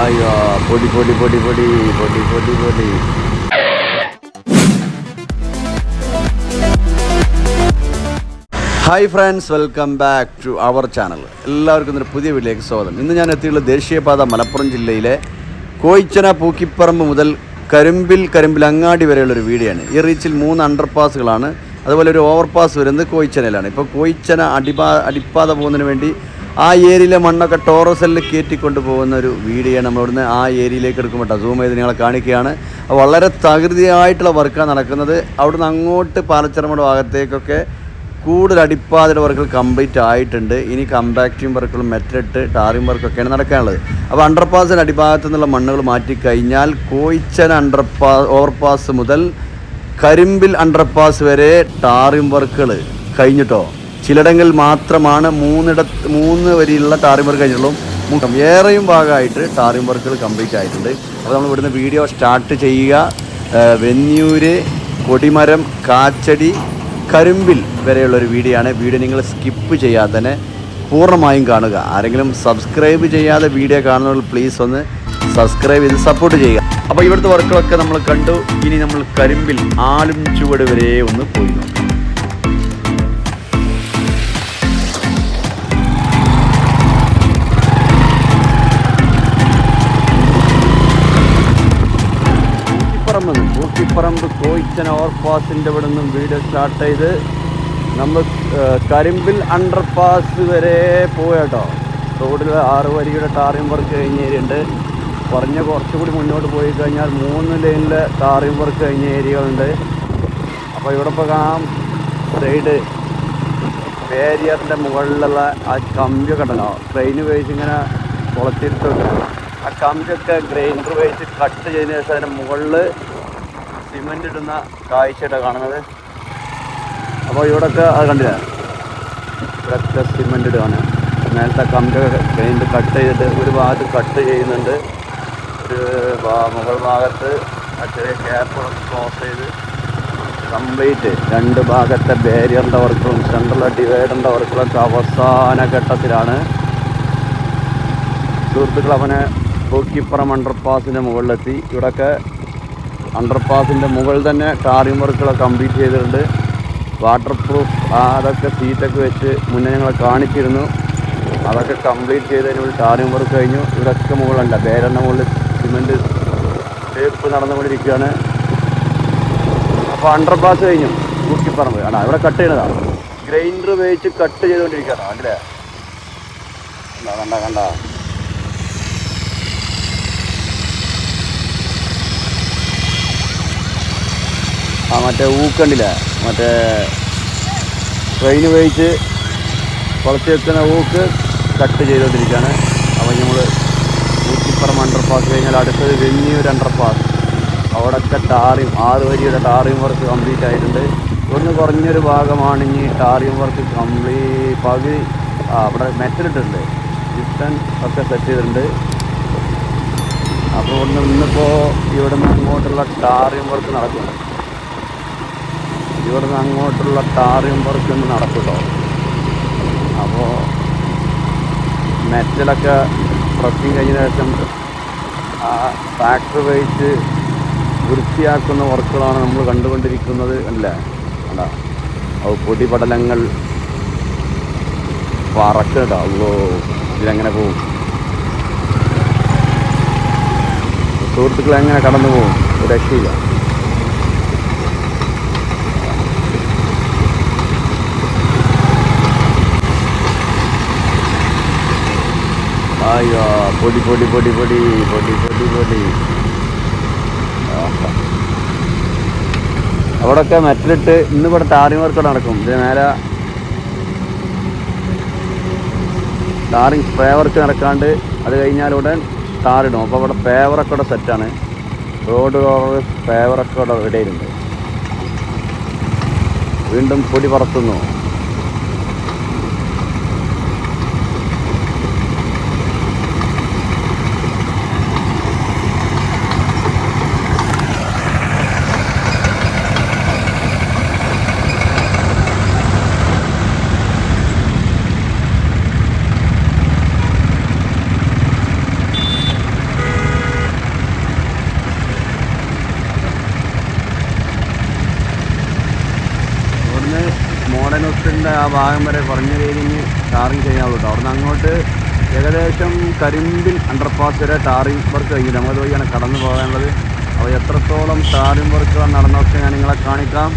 അയ്യോ പൊടി പൊടി പൊടി പൊടി പൊടി പൊടി പൊടി. Hi friends welcome back to our channel എല്ലാവർക്കും ഇന്നൊരു പുതിയ വീട്ടിലേക്ക് സ്വാഗതം. ഇന്ന് ഞാൻ എത്തിയുള്ള ദേശീയപാത മലപ്പുറം ജില്ലയിലെ കോയിച്ചന പൂക്കിപ്പറമ്പ് മുതൽ കരിമ്പിൽ കരിമ്പിൽ അങ്ങാടി വരെയുള്ള ഒരു ആണ് ഈ റീച്ചിൽ മൂന്ന് അണ്ടർപാസുകളാണ് അതുപോലെ ഒരു ഓവർപാസ് വരുന്നത് കോയിച്ചനയിലാണ്. ഇപ്പോൾ കോയിച്ചന അടിപാ അടിപ്പാത പോകുന്നതിന് വേണ്ടി ആ ഏരിയയിലെ മണ്ണൊക്കെ ടോറസലിൽ കയറ്റിക്കൊണ്ട് പോകുന്ന ഒരു വീഡിയോ നമ്മൾ ഇവിടുന്ന് ആ ഏരിയയിലേക്ക് എടുക്കുമ്പോൾ സൂം ചെയ്ത് നിങ്ങളെ കാണിക്കുകയാണ്. വളരെ തകൃതിയായിട്ടുള്ള വർക്കാണ് നടക്കുന്നത്. അവിടുന്ന് അങ്ങോട്ട് പാലച്ചിറമട ഭാഗത്തേക്കൊക്കെ കൂടുതൽ അടിപ്പാതിയുടെ വർക്കുകൾ കംപ്ലീറ്റ് ആയിട്ടുണ്ട്. ഇനി കമ്പാക്റ്റിംഗ് വർക്കുകളും മെറ്റലിട്ട് ടാറിംഗ് വർക്കൊക്കെയാണ് നടക്കാനുള്ളത്. അപ്പോൾ അണ്ടർപാസിന്റെ അടിഭാഗത്തു നിന്നുള്ള മണ്ണുകൾ മാറ്റി കഴിഞ്ഞാൽ കോയിച്ചൻ അണ്ടർപാ ഓവർപാസ് മുതൽ കരിമ്പിൽ അണ്ടർപാസ് വരെ ടാറിം വർക്കുകൾ കഴിഞ്ഞിട്ടോ? ചിലയിടങ്ങളിൽ മാത്രമാണ് മൂന്നിടത്ത് മൂന്ന് വരിയുള്ള ടാറിം വർക്ക് കഴിഞ്ഞിട്ടുള്ളൂ. ഏറെയും ഭാഗമായിട്ട് ടാറിം വർക്കുകൾ കംപ്ലീറ്റ് ആയിട്ടുണ്ട്. അപ്പോൾ നമ്മൾ ഇവിടുന്ന് വീഡിയോ സ്റ്റാർട്ട് ചെയ്യുക. ഏഹ് കൊടിമരം കാച്ചടി കരിമ്പിൽ വരെയുള്ള ഒരു വീഡിയോ ആണ്. വീഡിയോ നിങ്ങൾ സ്കിപ്പ് ചെയ്യാതെ തന്നെ പൂർണമായും കാണുക. ആരെങ്കിലും സബ്സ്ക്രൈബ് ചെയ്യാതെ വീഡിയോ കാണുന്നവർ പ്ലീസ് ഒന്ന് സബ്സ്ക്രൈബ് ചെയ്ത് സപ്പോർട്ട് ചെയ്യുക. അപ്പോൾ ഇവിടുത്തെ വർക്കുകളൊക്കെ നമ്മൾ കണ്ടു. ഇനി നമ്മൾ കരിമ്പിൽ ആലും ചുവട് വരെ ഒന്ന് പോയി നോക്കാം. പൂക്കിപ്പറമ്പ് നിന്ന് പൂക്കിപ്പറമ്പ് കോയിച്ചൻ ഓവർപാസിന്റെ ഇവിടെ നിന്നും വീഡിയോ സ്റ്റാർട്ട് ചെയ്ത് നമ്മൾ കരിമ്പിൽ അണ്ടർപാസ് വരെ പോയാട്ടോ റോഡിൽ ആറ് വരിയുടെ ടാറിംഗ് വർക്ക് കഴിഞ്ഞ് ഉണ്ട് കുറഞ്ഞ കുറച്ചുകൂടി മുന്നോട്ട് പോയി കഴിഞ്ഞാൽ മൂന്ന് ലൈനിലെ ടാറിംഗ് വർക്ക് കഴിഞ്ഞ ഏരിയകളുണ്ട്. അപ്പോൾ ഇവിടെ ഇപ്പോൾ കാണാം സൈഡ് ബാരിയറിന്റെ മുകളിലുള്ള ആ കമ്പിയൊക്കെ ഉണ്ടല്ലോ ട്രെയിൻ ഉപയോഗിച്ച് ഇങ്ങനെ കുളത്തിരുത്തുണ്ട് ആ കമ്പിയൊക്കെ ഗ്രൈൻഡർ ഉപയോഗിച്ച് കട്ട് ചെയ്തതിന് ശേഷം അതിന്റെ മുകളിൽ സിമെന്റ് ഇടുന്ന കാഴ്ചയായിട്ടാണ് കാണുന്നത്. അപ്പോൾ ഇവിടെയൊക്കെ അത് കണ്ടില്ല? ഇവിടെയൊക്കെ സിമെന്റ് ഇടുകയാണ്. നേരത്തെ കമ്പിയൊക്കെ ഗ്രൈൻഡ് കട്ട് ചെയ്തിട്ട് ഒരു ഭാഗത്ത് കട്ട് ചെയ്യുന്നുണ്ട്. ഒരു മുകൾ ഭാഗത്ത് ചെറിയ ഗ്യാപ്പ് ക്ലോസ് ചെയ്ത് കംപ്ലീറ്റ് രണ്ട് ഭാഗത്തെ ബാരിയറിന്റെ വർക്കുകളും സെൻട്രൽ ഡിവൈഡറിന്റെ വർക്കുകളൊക്കെ അവസാന ഘട്ടത്തിലാണ്. സുഹൃത്തുക്കൾ അവനെ തൂക്കിപ്പുറം അണ്ടർപാസിന്റെ മുകളിലെത്തി. ഇവിടെയൊക്കെ അണ്ടർപാസിന്റെ മുകളിൽ തന്നെ ടാറിംഗ് വർക്കുകളൊക്കെ കംപ്ലീറ്റ് ചെയ്തിട്ടുണ്ട്. വാട്ടർ പ്രൂഫ് അതൊക്കെ സീറ്റൊക്കെ വെച്ച് മുന്നേ ഞങ്ങളെ കാണിച്ചിരുന്നു. അതൊക്കെ കംപ്ലീറ്റ് ചെയ്തതിന് വേണ്ടി ടാറിംഗ് വർക്ക് കഴിഞ്ഞു. ഇവിടെയൊക്കെ മുകളിലുണ്ട്. ബേരന്റെ മുകളിൽ സിമെന്റ് തേപ്പ് നടന്നുകൊണ്ടിരിക്കുകയാണ്. അപ്പോൾ അണ്ടർപാസ് കഴിഞ്ഞു. തൂക്കിപ്പറമ്പ് ആണ് ഇവിടെ കട്ട് ചെയ്യണതാണ് ഗ്രൈൻഡർ ഉപയോഗിച്ച് കട്ട് ചെയ്തുകൊണ്ടിരിക്കുകയാണ്. അല്ലേ കണ്ട കണ്ട കണ്ട? ആ മറ്റേ ഊക്കണ്ടില്ലേ മറ്റേ ട്രെയിൻ ഉപയോഗിച്ച് കുളച്ച് വെക്കുന്ന ഊക്ക് കട്ട് ചെയ്തുകൊണ്ടിരിക്കുകയാണ്. അപ്പോൾ നമ്മൾ ഊക്കിപ്പുറം അണ്ടർപാസ് കഴിഞ്ഞാൽ അടുത്തത് വെന്നിയൂർ അണ്ടർപാസ് അവിടെയൊക്കെ ടാറിയും ആറ് വരിയുടെ ടാറിയും വർക്ക് കംപ്ലീറ്റ് ആയിട്ടുണ്ട്. ഒന്ന് കുറഞ്ഞൊരു ഭാഗമാണ് ഇനി ടാറിയും വർക്ക് കംപ്ലീറ്റ് പകുതി അവിടെ മെറ്റലിട്ടുണ്ട് ഡിസ്റ്റൻസ് ഒക്കെ സെറ്റ് ചെയ്തിട്ടുണ്ട്. അപ്പോൾ ഒന്ന് ഇന്നിപ്പോൾ ഇവിടുന്ന് അങ്ങോട്ടുള്ള ടാറിയും വർക്ക് നടക്കുന്നു ഇവിടുന്ന് അങ്ങോട്ടുള്ള ടാറിയും വർക്ക് ഒന്ന് നടക്കുമല്ലോ അപ്പോൾ മെറ്റലൊക്കെ പ്രസ്സിങ് കഴിഞ്ഞ ശേഷം ആ ട്രാക്ടർ ഉപയോഗിച്ച് വൃത്തിയാക്കുന്ന വർക്കുകളാണ് നമ്മൾ കണ്ടുകൊണ്ടിരിക്കുന്നത് അല്ലേ? അല്ല അത് പൊടിപടലങ്ങൾ പറക്കട്ടോ അല്ലോ ഇതിലെങ്ങനെ പോവും? സുഹൃത്തുക്കൾ എങ്ങനെ കടന്നു പോകും രക്ഷയില്ല. അയ്യോ പൊടി പൊടി പൊടി പൊടി പൊടി പൊടി പൊടി. അവിടെയൊക്കെ മെറ്റലിട്ട് ഇന്ന് ഇവിടെ ടാറിങ് വർക്ക് നടക്കും. ഇതിന് നേരെ ടാറിങ് സ്പ്രേ വർക്ക് നടക്കാണ്ട് അത് കഴിഞ്ഞാൽ ഉടൻ ടാറിടും അപ്പോൾ അവിടെ പേവറൊക്കെ ഇവിടെ സെറ്റാണ് റോഡ് റോഡ് പേവറൊക്കെ ഇവിടെ ഇടയിലുണ്ട് വീണ്ടും പൊടി പറത്തുന്നു. ഭാഗം വരെ കുറഞ്ഞ രീതിയിൽ ടാറിങ് ചെയ്യാവുള്ളൂ അവിടുന്ന് അങ്ങോട്ട് ഏകദേശം കരിമ്പിൽ അണ്ടർപാസ് വരെ ടാറിങ് വർക്ക് കഴിഞ്ഞു. നമ്മളത് വഴിയാണ് കടന്നു പോകാനുള്ളത്. അപ്പോൾ എത്രത്തോളം ടാറിങ് വർക്കുകൾ നടന്നൊക്കെ ഞാൻ നിങ്ങളെ കാണിക്കാം.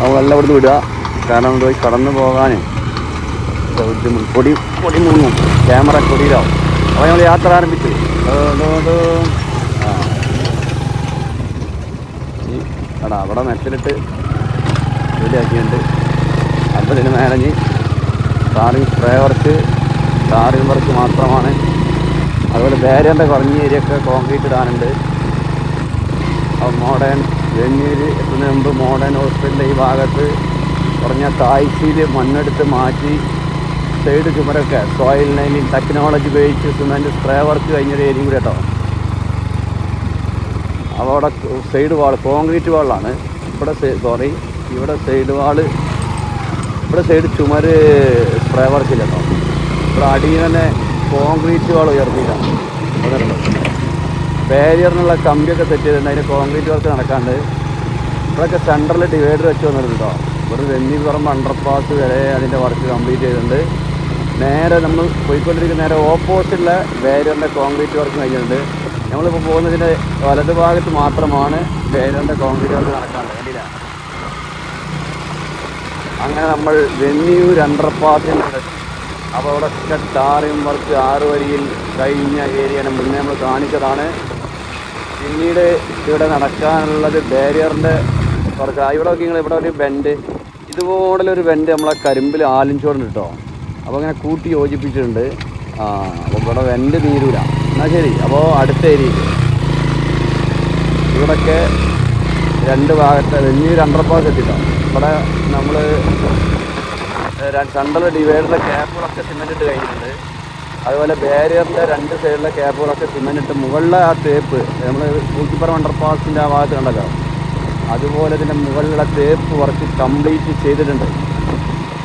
അപ്പോൾ ഇവിടുന്ന് വിടുക. കാരണം പോയി കടന്നു പോകാനേ ബുദ്ധിമുട്ട് കൊടി പൊടി മുങ്ങും ക്യാമറ കൊടിയിലാവും. അപ്പോൾ ഞങ്ങൾ യാത്ര ആരംഭിച്ചു. ഈ എടാ അവിടെ മെറ്റലിട്ട് റെഡിയാക്കിയിട്ടുണ്ട്. അപ്പോൾ ഇതിന് മേലഞ്ഞ് tarring spray work tarring work മാത്രമാണ്. അതുപോലെ ബാരിയറിന്റെ കുറഞ്ഞ ഏരിയ ഒക്കെ കോൺക്രീറ്റ് ഇടാനുണ്ട്. മോഡേൺ വെന്നീര് എത്തുന്നതിന് മുമ്പ് മോഡേൺ ഹോസ്പിറ്റലിന്റെ ഈ ഭാഗത്ത് കുറഞ്ഞ താഴ്ചയിൽ മണ്ണെടുത്ത് മാറ്റി സൈഡ് ചുമരൊക്കെ സോയിൽ ലൈനിങ് ടെക്നോളജി ഉപയോഗിച്ച് സിമെന്റ് സ്പ്രേ വർക്ക് കഴിഞ്ഞൊരു ഏരിയ കൂടി കേട്ടോ. അവിടെ സൈഡ് വാൾ കോൺക്രീറ്റ് വാളാണ് ഇവിടെ സോറി ഇവിടെ സൈഡ് വാൾ ഇവിടെ സൈഡ് ചുമര് സ്പ്രേ വർക്കില്ല കേട്ടോ. ഇവിടെ അടിയിൽ തന്നെ കോൺക്രീറ്റ് വാൾ ഉയർത്തിയിട്ടാണ് ബാരിയറിനുള്ള കമ്പിയൊക്കെ സെറ്റ് ചെയ്തിട്ടുണ്ട്. അതിന് കോൺക്രീറ്റ് വർക്ക് നടക്കാണ്ട്. ഇവിടെയൊക്കെ സെന്ററിൽ ഡിവൈഡർ വെച്ച് വന്നിട്ടുണ്ട് കേട്ടോ. ഇവിടെ വെന്നിപ്പുറം അണ്ടർപാസ് വരെ അതിന്റെ വർക്ക് കംപ്ലീറ്റ് ചെയ്തിട്ടുണ്ട്. നേരെ നമ്മൾ പോയിക്കൊണ്ടിരിക്കുന്ന നേരെ ഓപ്പോസിറ്റുള്ള ബാരിയറിന്റെ കോൺക്രീറ്റ് വർക്ക് കഴിഞ്ഞിട്ടുണ്ട്. നമ്മളിപ്പോൾ പോകുന്നതിന്റെ വലത് ഭാഗത്ത് മാത്രമാണ് ബാരിയറിന്റെ കോൺക്രീറ്റ് വർക്ക് നടക്കാനുള്ളത്. കണ്ടില്ല? അങ്ങനെ നമ്മൾ വെന്നിയൂർ അണ്ടർപാസിന്റെ അപ്പോൾ അവിടെ ടാറിയും വർക്ക് ആറ് വരിയിൽ കഴിഞ്ഞ ഏരിയയാണ് മുന്നേ നമ്മൾ കാണിച്ചതാണ്. പിന്നീട് ഇവിടെ നടക്കാനുള്ളത് ബാരിയറിന്റെ വർക്ക് ഇവിടെ നോക്കി നിങ്ങൾ ഇവിടെ ഒരു ബെൻഡ് ഇതുപോലൊരു ബെൻഡ് നമ്മളെ കരിമ്പിൽ ആലിഞ്ചോടുണ്ട് കേട്ടോ അപ്പോൾ അങ്ങനെ കൂട്ടി യോജിപ്പിച്ചിട്ടുണ്ട്. ആ അപ്പോൾ ഇവിടെ വെന്റ് തീരൂല. എന്നാൽ ശരി അപ്പോൾ അടുത്ത ഏരിയയിൽ. ഇവിടൊക്കെ രണ്ട് ഭാഗത്തെ വലിയൊരു അണ്ടർപാസ് എത്തിയിട്ടോ ഇവിടെ നമ്മൾ സെൻട്രൽ ഡിവൈഡറിന്റെ ക്യാപ്പുകളൊക്കെ സിമെന്റ് ഇട്ട് കഴിഞ്ഞിട്ടുണ്ട്. അതുപോലെ ബാരിയറിന്റെ രണ്ട് സൈഡിലെ ക്യാപ്പുകളൊക്കെ സിമെന്റ് ഇട്ട് മുകളിലെ ആ തേപ്പ് നമ്മൾ പൂക്കിപ്പുറം അണ്ടർപാസിന്റെ ആ ഭാഗത്ത് കണ്ടല്ലോ? അതുപോലെ ഇതിന്റെ മുകളിലുള്ള തേപ്പ് വർക്ക് കംപ്ലീറ്റ് ചെയ്തിട്ടുണ്ട്.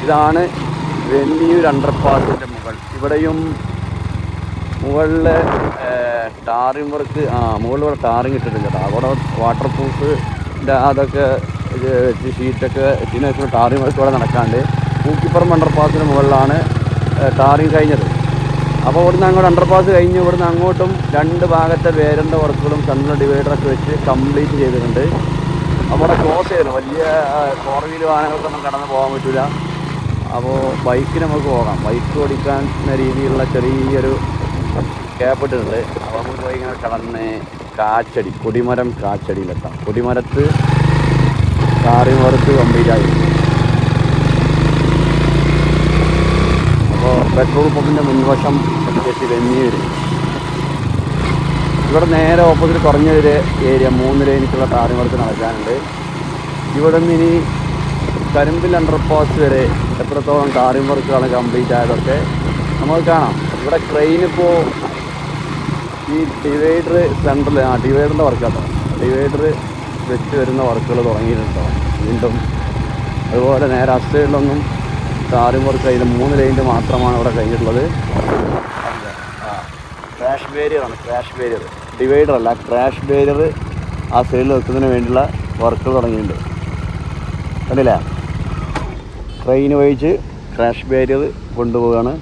ഇതാണ് വെന്നിയൂർ അണ്ടർപാസിന്റെ മുകൾ. ഇവിടെയും മുകളിൽ ടാറിങ് വർക്ക് ആ മുകളിൽ ഇവിടെ ടാറിങ് ഇട്ടിട്ടില്ല അവിടെ വാട്ടർ പ്രൂഫിന്റെ അതൊക്കെ വെച്ച് ഷീറ്റൊക്കെ ഇതിന് ടാറിംഗ് വർക്ക് ഇവിടെ നടക്കാണ്ട് പൂക്കിപ്പുറം അണ്ടർപാസിന് മുകളിലാണ് ടാറിങ് കഴിഞ്ഞത്. അപ്പോൾ ഇവിടുന്ന് അങ്ങോട്ട് അണ്ടർപാസ് കഴിഞ്ഞ് ഇവിടുന്ന് അങ്ങോട്ടും രണ്ട് ഭാഗത്തെ വേരന്റെ വർക്കുകളും സെൻട്രൽ ഡിവൈഡറൊക്കെ വെച്ച് കംപ്ലീറ്റ് ചെയ്തിട്ടുണ്ട്. അപ്പോൾ അവിടെ ക്ലോസ് ചെയ്യണം. വലിയ ഫോർ വീൽ വാഹനങ്ങൾക്കൊന്നും കടന്നു പോകാൻ പറ്റില്ല അപ്പോൾ ബൈക്ക് നമുക്ക് പോകാം. ബൈക്ക് ഓടിക്കാൻ രീതിയിലുള്ള ചെറിയൊരു ക്യാപ്പ് ഇട്ടിട്ടുണ്ട്. അപ്പോൾ നമുക്ക് പോയി ഇങ്ങനെ കടന്ന് കാച്ചടി കൊടിമരം കാച്ചടിയിലെത്താം. കൊടിമരത്ത് കാറി വറുത്ത് കംപ്ലീറ്റ് ആയി. അപ്പോൾ പെട്രോൾ പമ്പിന്റെ മുൻവശം എത്തി വെന്നിയൂര്. ഇവിടെ നേരെ ഓപ്പോസിറ്റ് കുറഞ്ഞൊരു ഏരിയ മൂന്ന് ലൈനിക്കുള്ള കാറി വർക്ക് നടക്കാനുണ്ട്. ഇവിടെ നിന്ന് ഇനി കരിമ്പിൽ അണ്ടർപാസ് വരെ എത്രത്തോളം ടാറിംഗ് വർക്കുകളാണ് കംപ്ലീറ്റ് ആയതൊക്കെ നമുക്ക് കാണാം. ഇവിടെ ക്രെയിൻ ഇപ്പോൾ ഈ ഡിവൈഡർ സെന്ററിൽ ആ ഡിവൈഡറിന്റെ വർക്ക് കേട്ടോ ഡിവൈഡർ വെച്ച് വരുന്ന വർക്കുകൾ തുടങ്ങിയിട്ടുണ്ടോ. വീണ്ടും അതുപോലെ നേരെ അസ്റ്റേഡിലൊന്നും ടാറിംഗ് വർക്ക് അതിൽ മൂന്ന് ലൈനിന്റെ മാത്രമാണ് ഇവിടെ കഴിഞ്ഞിട്ടുള്ളത്. ക്രാഷ് ബാരിയറാണ് ക്രാഷ് ബാരിയർ ഡിവൈഡർ അല്ല ക്രാഷ് ബാരിയർ ആ സൈഡിൽ വെക്കുന്നതിന് വേണ്ടിയുള്ള വർക്കുകൾ തുടങ്ങിയിട്ടുണ്ട്. കണ്ടില്ലേ? ട്രെയിൻ വഴിച്ച് ക്രാഷ് ബാരിയർ കൊണ്ടുപോവുകയാണ്.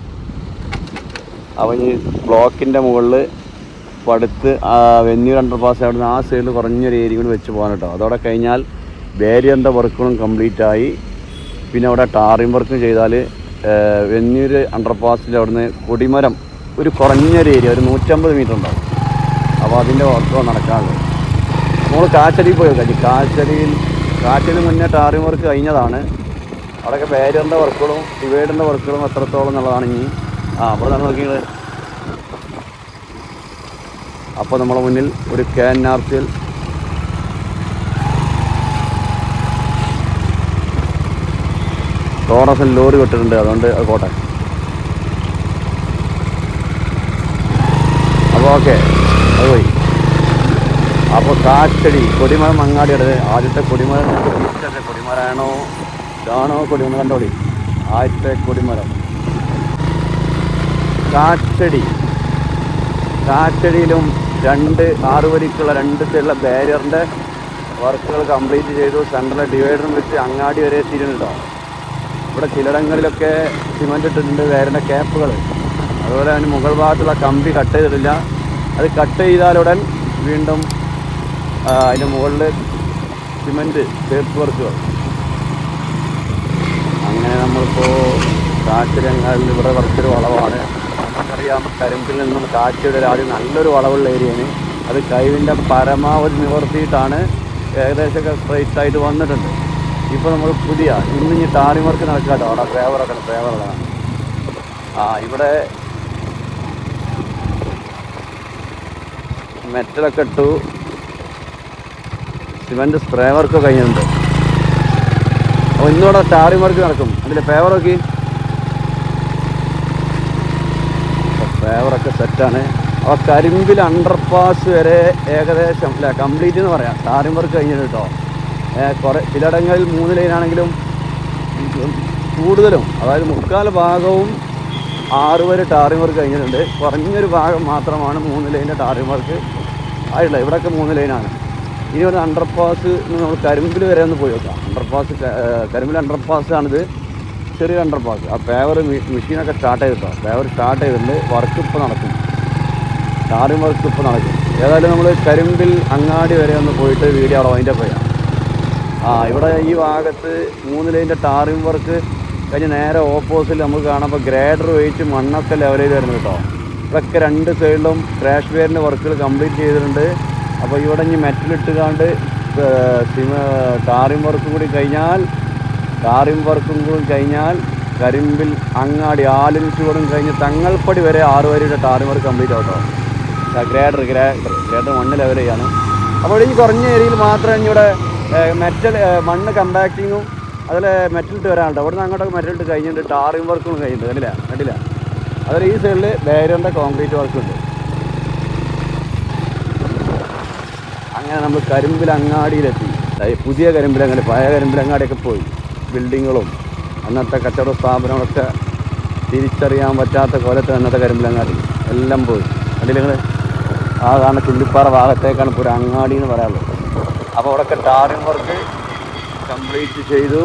അവൻ ഈ ബ്ലോക്കിന്റെ മുകളിൽ പടുത്ത് ആ വെന്യൂർ അണ്ടർപാസ് അവിടുന്ന് ആ സൈഡിൽ കുറഞ്ഞൊരു ഏരിയ കൂടി വെച്ച് പോകാൻ കേട്ടോ. അതോടെ കഴിഞ്ഞാൽ ബാരിയറിന്റെ വർക്കുകളും കംപ്ലീറ്റ് ആയി. പിന്നെ അവിടെ ടാറിംഗ് വർക്ക് ചെയ്താൽ വെന്നൂർ അണ്ടർപാസിൽ അവിടുന്ന് കൊടിമരം ഒരു കുറഞ്ഞൊരു ഏരിയ ഒരു നൂറ്റമ്പത് മീറ്റർ ഉണ്ടാവും. അപ്പോൾ അതിന്റെ വർക്ക് നടക്കാനുണ്ട് നമ്മൾ കാച്ചടിയിൽ പോയി കാച്ചടിയിൽ കാച്ചടി മുന്നേ ടാറിംഗ് വർക്ക് കഴിഞ്ഞതാണ്. അവിടെയൊക്കെ ബാരിയറിന്റെ വർക്കുകളും ഡിവൈഡറിന്റെ വർക്കുകളും എത്രത്തോളം എന്നുള്ളതാണ് ഇനി. ആ അവിടെ നമ്മൾ നോക്കിയത്. അപ്പോൾ നമ്മളെ മുന്നിൽ ഒരു K N R C L ടോറസിൽ lorry വിട്ടിട്ടുണ്ട്. അതുകൊണ്ട് അത് കോട്ടെ അപ്പോൾ ഓക്കെ അത് പോയി. അപ്പോൾ കാറ്റടി കൊടിമരം മങ്ങാടിയുടെ ആദ്യത്തെ കൊടിമരം ഇഷ്ടത്തെ കൊടിമരമാണോ കൊടി ഒന്ന് കണ്ടോടി ആദ്യത്തെ കൊടിമരം. കാറ്റടി. കാറ്റടിയിലും രണ്ട് ആറ് വരിക്കുള്ള രണ്ട് സൈഡിലെ ബാരിയറിന്റെ വർക്കുകൾ കംപ്ലീറ്റ് ചെയ്തു. സെൻട്രലെ ഡിവൈഡറും വെച്ച് അങ്ങാടി വരെ എത്തിയിട്ടുണ്ടോ ഇവിടെ ചിലയിടങ്ങളിലൊക്കെ സിമെന്റ് ഇട്ടിട്ടുണ്ട് വേറെ ക്യാപ്പുകൾ അതുപോലെ അതിന് മുകൾ ഭാഗത്തുള്ള കമ്പി കട്ട് ചെയ്തിട്ടില്ല. അത് കട്ട് ചെയ്താലുടൻ വീണ്ടും അതിന്റെ മുകളിൽ സിമെന്റ് ചേർത്ത് വർക്കുകൾ നമ്മളിപ്പോൾ കാച്ചിരങ്ങാലിൽ ഇവിടെ കുറച്ചൊരു വളവാണ്. നമുക്കറിയാം കരിമ്പിൽ നിന്നും കാച്ചിയുടെ ആദ്യം നല്ലൊരു വളവുള്ള ഏരിയയാണ്. അത് കഴിവിന്റെ പരമാവധി നിവർത്തിയിട്ടാണ് ഏകദേശമൊക്കെ സ്ട്രൈറ്റ് ആയിട്ട് വന്നിട്ടുണ്ട്. ഇപ്പോൾ നമ്മൾ പുതിയ ഇന്ന് ഇനി ടാറിമർക്ക് നടക്കാട്ടോ. അവിടെ ഫേവറൊക്കെ ഫേവറാണ് ആ ഇവിടെ മെറ്റലൊക്കെ ഇട്ടു. സിമെന്റ് സ്പ്രേ വർക്ക് കഴിഞ്ഞിട്ടുണ്ട്. ഇന്നോടെ ടാറിംഗ് വർക്ക് നടക്കും. അതിന്റെ ഫേവർ നോക്കി. ഫേവറൊക്കെ സെറ്റാണ് അപ്പോൾ കരിമ്പിൽ അണ്ടർപാസ് വരെ ഏകദേശം അല്ല കംപ്ലീറ്റ് എന്ന് പറയാം. ടാറിംഗ് വർക്ക് കഴിഞ്ഞിട്ട് കേട്ടോ കുറേ ചിലയിടങ്ങളിൽ മൂന്ന് ലൈനാണെങ്കിലും കൂടുതലും അതായത് മുക്കാൽ ഭാഗവും ആറ് വരെ ടാറിംഗ് വർക്ക് കഴിഞ്ഞിട്ടുണ്ട്. കുറഞ്ഞൊരു ഭാഗം മാത്രമാണ് മൂന്ന് ലൈനിന്റെ ടാറിംഗ് വർക്ക് ആയിട്ടുള്ളത്. ഇവിടെയൊക്കെ മൂന്ന് ലൈനാണ് ഇനി ഒരു അണ്ടർപാസ് നമ്മൾ കരിമ്പിൽ വരെ ഒന്ന് പോയി നോക്കാം. അണ്ടർപാസ് കരിമ്പിൽ അണ്ടർപാസ് ആണിത്. ചെറിയ അണ്ടർപാസ് ആ പേവർ മെഷീനൊക്കെ സ്റ്റാർട്ട് ചെയ്തിട്ടോ? പേവർ സ്റ്റാർട്ട് ചെയ്തിട്ടുണ്ട്. വർക്ക് ഇപ്പോൾ നടക്കും. ടാറിംഗ് വർക്ക് ഇപ്പോൾ നടക്കും. ഏതായാലും നമ്മൾ കരിമ്പിൽ അങ്ങാടി വരെ ഒന്ന് പോയിട്ട് വീഡിയോ അവിടെ അതിന്റെ പോയാം ആ ഇവിടെ ഈ ഭാഗത്ത് മൂന്ന് ലൈന്റെ ടാറിംഗ് വർക്ക് കഴിഞ്ഞ് നേരെ ഓപ്പോസിറ്റ് നമുക്ക് കാണുമ്പോൾ ഗ്രേഡർ വെയിറ്റ് മണ്ണൊക്കെ ലെവൽ ചെയ്ത് കേട്ടോ. ഇവിടെയൊക്കെ രണ്ട് സൈഡിലും ക്രാഷ് വെയറിന്റെ വർക്കുകൾ കംപ്ലീറ്റ് ചെയ്തിട്ടുണ്ട്. അപ്പോൾ ഇവിടെ ഇനി മെറ്റലിട്ടുകാണ്ട് സിമ ടാറിം വർക്കും കൂടി കഴിഞ്ഞാൽ ടാറിം വർക്കും കൂടി കഴിഞ്ഞാൽ കരിമ്പിൽ അങ്ങാടി ആലിൻ ചൂടും കഴിഞ്ഞ് തങ്ങൾപ്പടി വരെ ആറ് വരെയുടെ ടാറിം വർക്ക് കംപ്ലീറ്റ് ആവട്ടോ ഗ്രേഡർ ഗ്രേഡർ ഗ്രേഡർ മണ്ണ് ലെവൽ ചെയ്യാണ്. അപ്പോൾ ഈ കുറഞ്ഞ ഏരിയയിൽ മാത്രമേ ഇവിടെ മെറ്റൽ മണ്ണ് കമ്പാക്റ്റിങ്ങും അതിൽ മെറ്റലിട്ട് വരാനുണ്ട് അവിടെ നിന്ന് അങ്ങോട്ടൊക്കെ മെറ്റലിട്ട് കഴിഞ്ഞിട്ട് ടാറിം വർക്കും കഴിഞ്ഞിട്ട് കണ്ടില്ല? കണ്ടില്ല? അതിൽ ഈ സൈഡിൽ ബാരിയറിന്റെ കോൺക്രീറ്റ് വർക്കുണ്ട് അങ്ങനെ നമ്മൾ കരിമ്പിലങ്ങാടിയിലെത്തി പുതിയ കരിമ്പിലങ്ങാടി പഴയ കരിമ്പിലങ്ങാടിയൊക്കെ പോയി. ബിൽഡിങ്ങുകളും അന്നത്തെ കച്ചവട സ്ഥാപനങ്ങളൊക്കെ തിരിച്ചറിയാൻ പറ്റാത്ത കോലത്ത് അന്നത്തെ കരിമ്പിലങ്ങാടി എല്ലാം പോയി. കണ്ടില്ല ആ കാരണം ചുള്ളിപ്പാറ ഭാഗത്തേക്കാണ് ഇപ്പോൾ ഒരു അങ്ങാടി എന്ന് പറയാനുള്ളത്. അപ്പോൾ അവിടെയൊക്കെ ടാറിംഗ് വർക്ക് കംപ്ലീറ്റ് ചെയ്തു.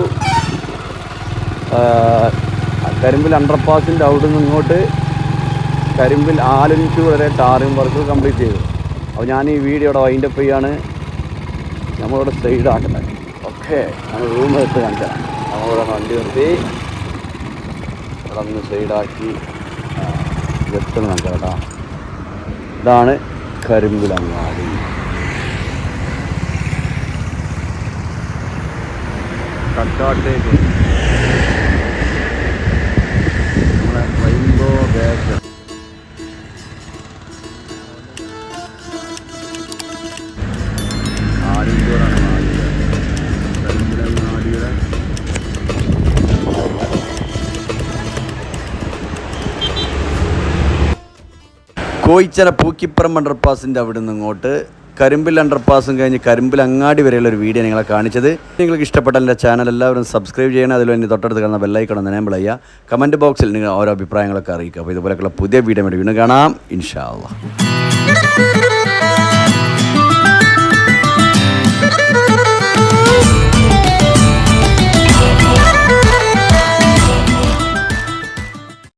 കരിമ്പിൽ അണ്ടർപാസിന്റെ അവിടെ നിന്ന് ഇങ്ങോട്ട് കരിമ്പിൽ ആലഞ്ചു വരെ ടാറിംഗ് വർക്ക് കംപ്ലീറ്റ് ചെയ്തു. അപ്പോൾ ഞാൻ ഈ വീഡിയോ ഇവിടെ വൈൻഡ് അപ്പ് ചെയ്യാണ് നമ്മളിവിടെ സൈഡ് ആക്കട്ടെ. ഓക്കെ. നമ്മൾ റൂം എടുത്ത് കാണിച്ചാൽ നമ്മളിവിടെ വണ്ടി നിർത്തി. ഇവിടെ ഒന്ന് സൈഡാക്കി ഒന്ന് കാണിച്ചാൽ കേട്ടോ. ഇതാണ് കരിമ്പിലങ്ങാടി കട്ടാട്ടേക്ക് നമ്മളെ റെയിൻബോ ബേക്കർ കോയിച്ചന പൂക്കിപ്പുറം അണ്ടർപാസിന്റെ അവിടെ നിന്ന് ഇങ്ങോട്ട് കരിമ്പിൽ അണ്ടർപാസും കഴിഞ്ഞ് കരിമ്പിൽ അങ്ങാടി വരെയുള്ള ഒരു വീഡിയോ നിങ്ങളെ കാണിച്ചത്. നിങ്ങൾക്ക് ഇഷ്ടപ്പെട്ട എന്റെ ചാനൽ എല്ലാവരും സബ്സ്ക്രൈബ് ചെയ്യണം. അതിൽ തന്നെ തൊട്ടടുത്ത് കാണുന്ന ബെല്ലൈക്കണം ഒന്ന് നേം ചെയ്യുക. കമന്റ് ബോക്സിൽ നിങ്ങൾ ഓരോ അഭിപ്രായങ്ങളൊക്കെ അറിയിക്കുക. അപ്പോൾ ഇതുപോലെയൊക്കെയുള്ള പുതിയ വീഡിയോ വീണ്ടും കാണാം. ഇൻഷാ